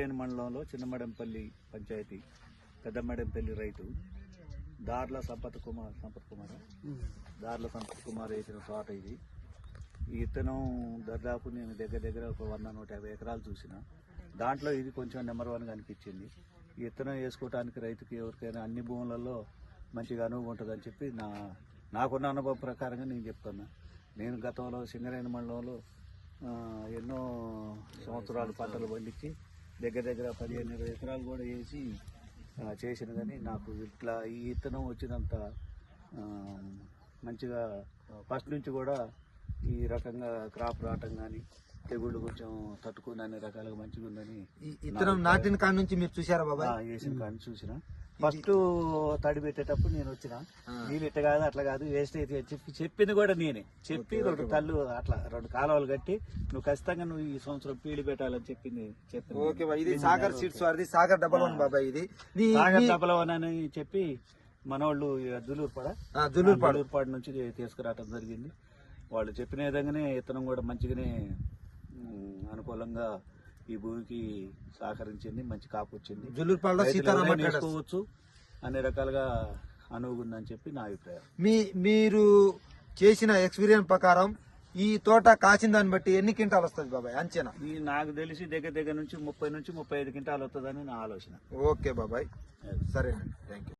సింగరేణి మండలంలో చిన్నమడంపల్లి పంచాయతీ పెద్దమడంపల్లి రైతు దార్ల సంపత్ కుమార్ సంపత్ కుమార్? దార్ల సంపత్ కుమార్ వేసిన తోట ఇది. ఈ ఇత్తనం దాదాపు నేను దగ్గర దగ్గర ఒక వంద నూట యాభై ఎకరాలు చూసిన. దాంట్లో ఇది కొంచెం నెంబర్ వన్ అనిపించింది. ఈ ఇత్తనం వేసుకోవడానికి రైతుకి ఎవరికైనా అన్ని భూములలో మంచిగా అనుభవం ఉంటుందని చెప్పి నా నాకున్న అనుభవం ప్రకారంగా నేను చెప్తున్నా. నేను గతంలో సింగరేణి మండలంలో ఎన్నో సంవత్సరాలు పంటలు పండించి దగ్గర దగ్గర పదిహేను ఇరవై ఎకరాలు కూడా వేసి చేసిన కానీ నాకు ఇట్లా ఈ ఇత్తనం వచ్చినంత మంచిగా ఫస్ట్ నుంచి కూడా ఈ రకంగా క్రాప్ రావటం కానీ తెగుళ్ళు కొంచెం తట్టుకుని అన్ని రకాలుగా మంచిగా ఉందని ఈ ఇత్తనం నాటిన కాడ నుంచి మీరు చూసారా బాబాయ్? ఆ, వేసిన కానీ చూసిన. ఫస్ట్ తడి పెట్టేటప్పుడు నేను వచ్చిన. నీళ్ళు ఇట్ట కాదు అట్లా కాదు వేస్ట్ అయితే అని చెప్పి చెప్పింది కూడా నేనే. చెప్పి రెండు కళ్ళు అట్లా రెండు కాలువలు కట్టి నువ్వు ఖచ్చితంగా నువ్వు ఈ సంవత్సరం పీడి పెట్టాలని చెప్పింది చెప్పింది ఇది సాగర్ సీడ్స్ వారిది సాగర్ డబల్ వన్ బాబాయ్ ఇది. సాగర్ నీ- డబ్బలవనని చెప్పి మనోళ్ళు దులూరుపాడ ఆ, దుల్లూరుపాడు దులూరుపాడు నుంచి తీసుకురావటం జరిగింది. వాళ్ళు చెప్పిన విధంగానే ఇతనం కూడా మంచిగానే అనుకూలంగా ఈ భూమికి సహకరించింది మంచి కాపు వచ్చింది. వేసుకోవచ్చు అన్ని రకాలుగా అనువుందని చెప్పి నా అభిప్రాయం. మీ మీరు చేసిన ఎక్స్పీరియన్స్ ప్రకారం ఈ తోట కాసిన దాన్ని బట్టి ఎన్ని క్వింటాలు వస్తుంది బాబాయ్ అంచనా? ఈ నాకు తెలిసి దగ్గర దగ్గర నుంచి ముప్పై నుంచి ముప్పై ఐదు క్వింటాలు వస్తుందని నా ఆలోచన. ఓకే బాబాయ్. సరేనండి. Thank you